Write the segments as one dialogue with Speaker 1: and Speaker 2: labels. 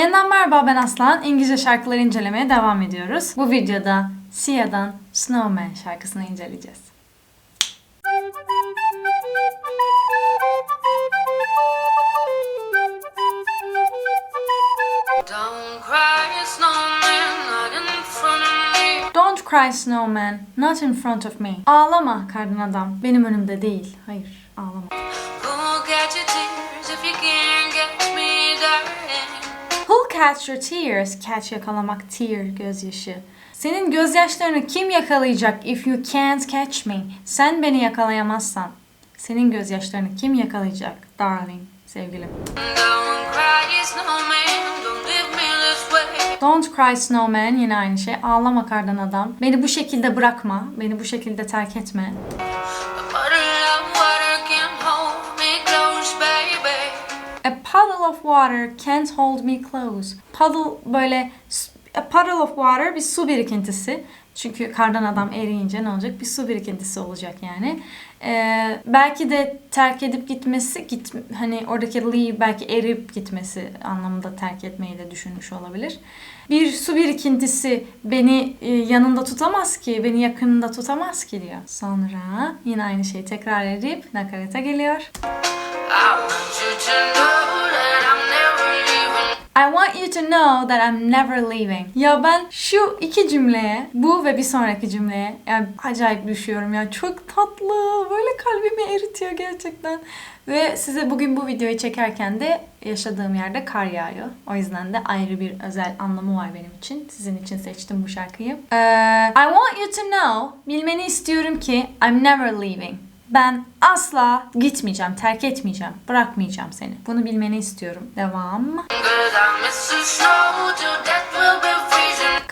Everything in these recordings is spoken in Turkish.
Speaker 1: Yeniden merhaba ben Aslan. İngilizce şarkıları incelemeye devam ediyoruz. Bu videoda Sia'dan Snowman şarkısını inceleyeceğiz.
Speaker 2: Don't cry, snowman, not in front of me.
Speaker 1: Don't cry snowman, not in front of me. Ağlama kardan adam, benim önümde değil. Hayır, ağlama.
Speaker 2: Who'll catch your tears if you can't catch
Speaker 1: your tears? Catch yakalamak, tear, gözyaşı. Senin gözyaşlarını kim yakalayacak if you can't catch me? Sen beni yakalayamazsan. Senin gözyaşlarını kim yakalayacak? Darling, sevgilim.
Speaker 2: Don't cry, snowman,
Speaker 1: yine aynı şey. Ağlama kardan adam. Beni bu şekilde bırakma. Beni bu şekilde terk etme.
Speaker 2: Of water can't hold me close.
Speaker 1: Puddle böyle a puddle of water bir su birikintisi. Çünkü kardan adam eriyince ne olacak? Bir su birikintisi olacak yani. Ee, belki de terk edip gitmesi, git hani oradaki leave belki erip gitmesi anlamında terk etmeyi de düşünmüş olabilir. Bir su birikintisi beni e, yanında tutamaz ki, beni yakınında tutamaz ki diyor. Sonra yine aynı şeyi tekrar edip nakarata geliyor.
Speaker 2: I want you to know that.
Speaker 1: I want you to know that I'm never leaving. Ya ben şu iki cümleye, bu ve bir sonraki cümleye yani acayip düşüyorum ya. Çok tatlı. Böyle kalbimi eritiyor gerçekten. Ve size bugün bu videoyu çekerken de yaşadığım yerde kar yağıyor. O yüzden de ayrı bir özel anlamı var benim için. Sizin için seçtim bu şarkıyı. Ee, I want you to know, bilmeni istiyorum ki I'm never leaving. Ben asla gitmeyeceğim, terk etmeyeceğim, bırakmayacağım seni. Bunu bilmeni istiyorum. Devam.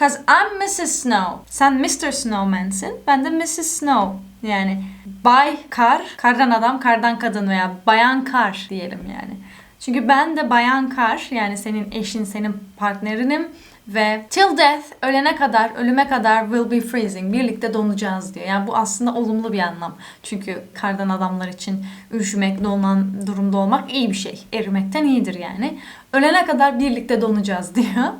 Speaker 2: Cause I'm Mrs. Snow.
Speaker 1: Sen Mr. Snowman'sin. Ben de Mrs. Snow. Yani Bay Kar, kardan adam, kardan kadın veya bayan kar diyelim yani. Çünkü ben de bayan kar yani senin eşin, senin partnerinim ve till death ölene kadar, ölüme kadar will be freezing. Birlikte donacağız diyor. Yani bu aslında olumlu bir anlam. Çünkü kardan adamlar için üşümek, donan durumda olmak iyi bir şey. Erimekten iyidir yani. Ölene kadar birlikte donacağız diyor.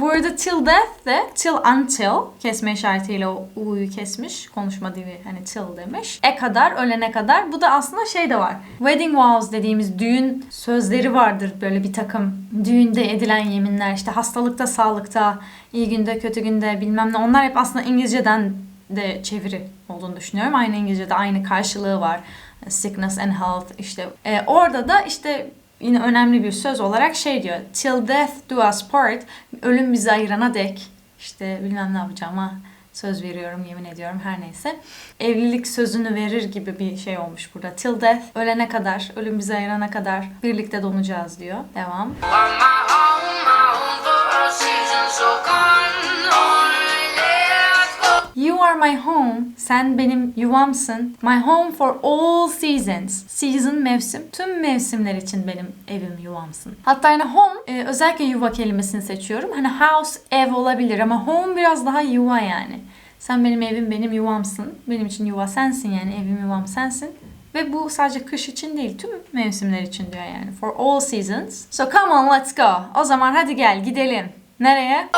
Speaker 1: Bu arada till death de till until kesme işaretiyle o u'yu kesmiş. Konuşma dili hani till demiş. E kadar ölene kadar. Bu da aslında şey de var. Wedding vows dediğimiz düğün sözleri vardır böyle bir takım. Düğünde edilen yeminler işte hastalıkta, sağlıkta, iyi günde, kötü günde bilmem ne. Onlar hep aslında İngilizceden de çeviri olduğunu düşünüyorum. Aynı İngilizce'de aynı karşılığı var. Sickness and health işte. E, orada da işte yine önemli bir söz olarak şey diyor. Till death do us part. Ölüm bizi ayırana dek. işte bilmem ne yapacağıma söz veriyorum, yemin ediyorum her neyse. Evlilik sözünü verir gibi bir şey olmuş burada. Till death, ölene kadar, ölüm bizi ayırana kadar birlikte donacağız diyor. Devam.
Speaker 2: On
Speaker 1: You are my home. Sen benim yuvamsın. My home for all seasons. Season mevsim. Tüm mevsimler için benim evim yuvamsın. Hatta yani home e, özellikle yuva kelimesini seçiyorum. Hani house ev olabilir ama home biraz daha yuva yani. Sen benim evim benim yuvamsın. Benim için yuva sensin yani evim yuvam sensin. Ve bu sadece kış için değil, tüm mevsimler için diyor yani. For all seasons. So come on, let's go. O zaman hadi gel, gidelim. Nereye?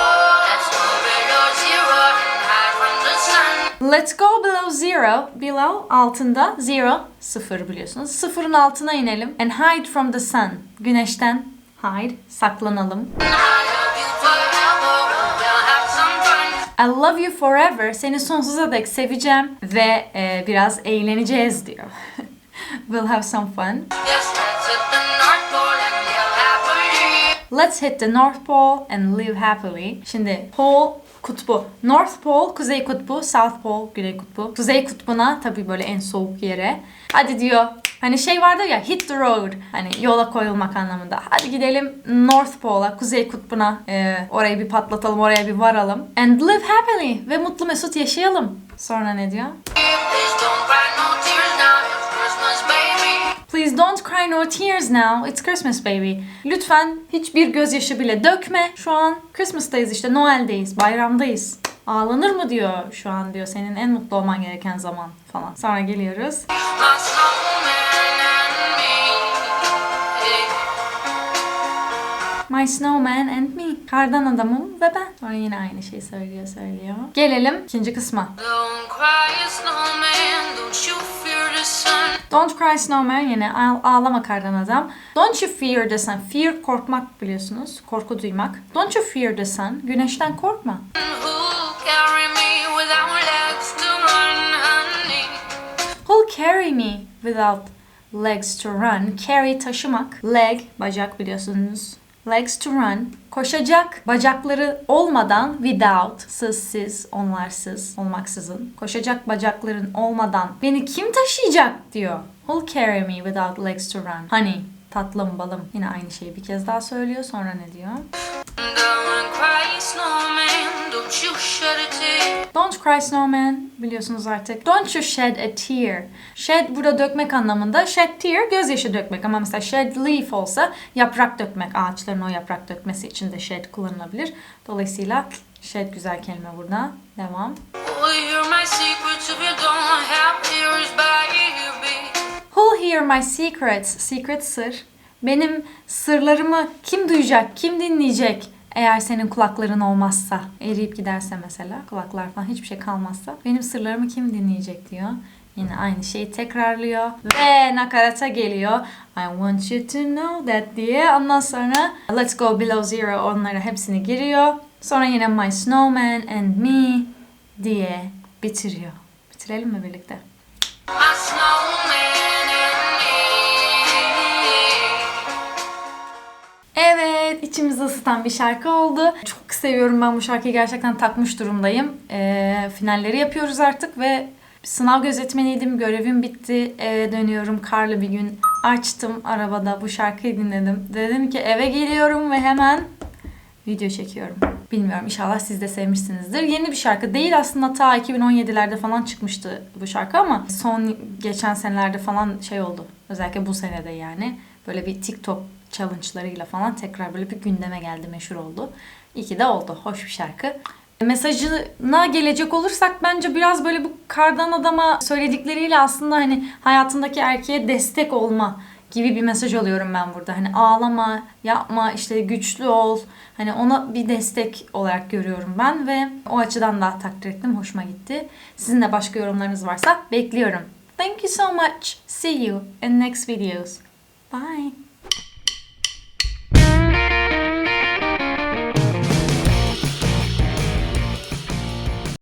Speaker 2: Let's go below zero.
Speaker 1: Below altında zero sıfır biliyorsunuz. Sıfırın altına inelim. And hide from the sun. Güneşten hide saklanalım.
Speaker 2: I love you forever.
Speaker 1: Seni sonsuza dek seveceğim ve e, biraz eğleneceğiz diyor. we'll have some fun.
Speaker 2: Let's hit the North Pole and live happily.
Speaker 1: Şimdi pole kutbu. North Pole kuzey kutbu, South Pole güney kutbu. Kuzey kutbuna tabii böyle en soğuk yere. Hadi diyor. Hani şey vardı ya hit the road. Hani yola koyulmak anlamında. Hadi gidelim North Pole'a, kuzey kutbuna. Ee, orayı bir patlatalım, oraya bir varalım. And live happily. Ve mutlu mesut yaşayalım. Sonra ne diyor?
Speaker 2: Cry no tears now. It's Christmas baby.
Speaker 1: Lütfen hiçbir gözyaşı bile dökme. Şu an Christmas'tayız işte. Noel'deyiz. Bayramdayız. Ağlanır mı diyor şu an diyor. Senin en mutlu olman gereken zaman falan. Sonra geliyoruz.
Speaker 2: My snowman and me.
Speaker 1: Kardan adamım ve ben. Sonra yine aynı şeyi söylüyor söylüyor. Gelelim ikinci kısma.
Speaker 2: Don't cry, snowman. Don't you sun.
Speaker 1: Don't cry snowman ağ- ağlama kardan adam. Don't you fear the sun. Fear korkmak biliyorsunuz. Korku duymak. Don't you fear the sun. Güneşten korkma.
Speaker 2: Who'll carry me without legs to run, honey?
Speaker 1: Who'll carry me without legs to run? Carry taşımak. Leg bacak biliyorsunuz. Legs to run. Koşacak bacakları olmadan without sızsız onlarsız olmaksızın. Koşacak bacakların olmadan beni kim taşıyacak diyor. Who'll carry me without legs to run? Honey tatlım balım. Yine aynı şeyi bir kez daha söylüyor sonra ne diyor?
Speaker 2: Don't cry, snowman. Don't you shed a tear.
Speaker 1: Don't cry snowman biliyorsunuz artık. Don't you shed a tear. Shed burada dökmek anlamında. Shed tear gözyaşı dökmek ama mesela shed leaf olsa yaprak dökmek. Ağaçların o yaprak dökmesi için de shed kullanılabilir. Dolayısıyla shed güzel kelime burada. Devam. Who'll hear my secrets? Secret sır. Benim sırlarımı kim duyacak, kim dinleyecek? Eğer senin kulakların olmazsa, eriyip giderse mesela, kulaklar falan hiçbir şey kalmazsa, benim sırlarımı kim dinleyecek diyor. Yine aynı şeyi tekrarlıyor ve nakarata geliyor. I want you to know that diye. Ondan sonra Let's Go Below Zero onlara hepsini giriyor. Sonra yine My Snowman and Me diye bitiriyor. Bitirelim mi birlikte? İçimizi ısıtan bir şarkı oldu. Çok seviyorum ben bu şarkıyı gerçekten takmış durumdayım. Ee, finalleri yapıyoruz artık ve sınav gözetmeniydim, görevim bitti, eve dönüyorum. Karlı bir gün açtım arabada bu şarkıyı dinledim. Dedim ki eve geliyorum ve hemen video çekiyorum. Bilmiyorum inşallah siz de sevmişsinizdir. Yeni bir şarkı değil aslında ta 2017'lerde falan çıkmıştı bu şarkı ama son geçen senelerde falan şey oldu. Özellikle bu senede yani. Böyle bir TikTok challenge'larıyla falan tekrar böyle bir gündeme geldi, meşhur oldu. İyi ki de oldu. Hoş bir şarkı. Mesajına gelecek olursak bence biraz böyle bu kardan adama söyledikleriyle aslında hani hayatındaki erkeğe destek olma gibi bir mesaj alıyorum ben burada. Hani ağlama, yapma, işte güçlü ol. Hani ona bir destek olarak görüyorum ben ve o açıdan da takdir ettim. Hoşuma gitti. Sizin de başka yorumlarınız varsa bekliyorum. Thank you so much. See you in next videos. Bye.